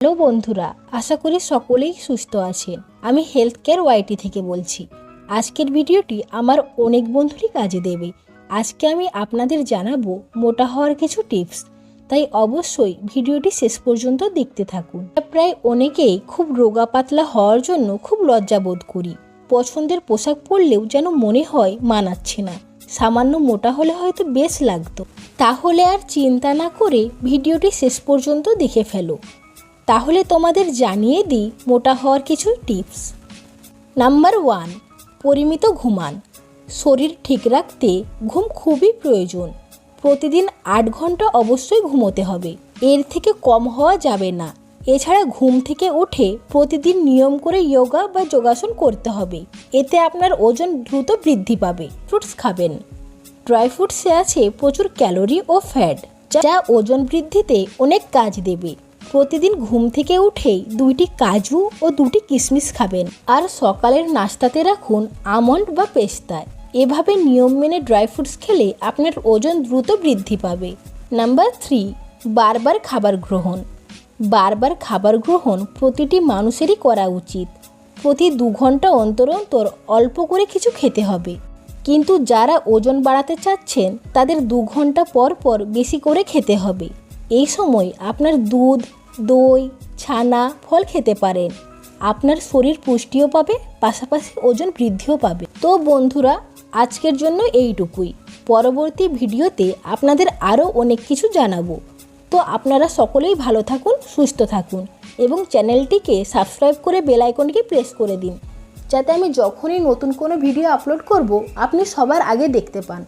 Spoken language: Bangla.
হ্যালো বন্ধুরা, আশা করি সকলেই সুস্থ আছেন। আমি হেলথ কেয়ার ওয়াইটি থেকে বলছি। আজকের ভিডিওটি আমার অনেক বন্ধুরই কাজে দেবে। আজকে আমি আপনাদের জানাব মোটা হওয়ার কিছু টিপস তাই অবশ্যই ভিডিওটি শেষ পর্যন্ত দেখতে থাকুন। প্রায় অনেকেই খুব রোগা পাতলা হওয়ার জন্য খুব লজ্জা বোধ করি। পছন্দের পোশাক পরলেও যেন মনে হয় মানাচ্ছে না। সামান্য মোটা হলে হয়তো বেশ লাগতো। তাহলে আর চিন্তা না করে ভিডিওটি শেষ পর্যন্ত দেখে ফেলো। তাহলে তোমাদের জানিয়ে দিই মোটা হওয়ার কিছু টিপস। নাম্বার ওয়ান, পরিমিত ঘুমান। শরীর ঠিক রাখতে ঘুম খুবই প্রয়োজন। প্রতিদিন আট ঘণ্টা অবশ্যই ঘুমোতে হবে। এর থেকে কম হওয়া যাবে না। এছাড়া ঘুম থেকে উঠে প্রতিদিন নিয়ম করে যোগা বা যোগাসন করতে হবে। এতে আপনার ওজন দ্রুত বৃদ্ধি পাবে। ফ্রুটস খাবেন। ড্রাই ফ্রুটসে আছে প্রচুর ক্যালোরি ও ফ্যাট, যা ওজন বৃদ্ধিতে অনেক কাজ দেবে। প্রতিদিন ঘুম থেকে উঠেই দুইটি কাজু ও দুটি কিশমিশ খাবেন। আর সকালের নাস্তাতে রাখুন আমন্ড বা পেস্তা। এভাবে নিয়ম মেনে ড্রাই ফ্রুটস খেলে আপনার ওজন দ্রুত বৃদ্ধি পাবে। নাম্বার থ্রি, বারবার খাবার গ্রহণ। বারবার খাবার গ্রহণ প্রতিটি মানুষেরই করা উচিত। প্রতি দু ঘণ্টা অন্তর অন্তর অল্প করে কিছু খেতে হবে। কিন্তু যারা ওজন বাড়াতে চাচ্ছেন, তাদের দু ঘণ্টা পর পর বেশি করে খেতে হবে। এই সময় আপনার দুধ দই, ছানা, ফল খেতে পারেন। আপনার শরীর পুষ্টিও পাবে, পাশাপাশি ওজন বৃদ্ধিও পাবে। তো বন্ধুরা, আজকের জন্য এইটুকুই। পরবর্তী ভিডিওতে আপনাদের আরও অনেক কিছু জানাব। তো আপনারা সকলেই ভালো থাকুন, সুস্থ থাকুন এবং চ্যানেলটিকে সাবস্ক্রাইব করে বেল আইকনটিকে প্রেস করে দিন। যাতে আমি যখনই নতুন কোনো ভিডিও আপলোড করব, আপনি সবার আগে দেখতে পান।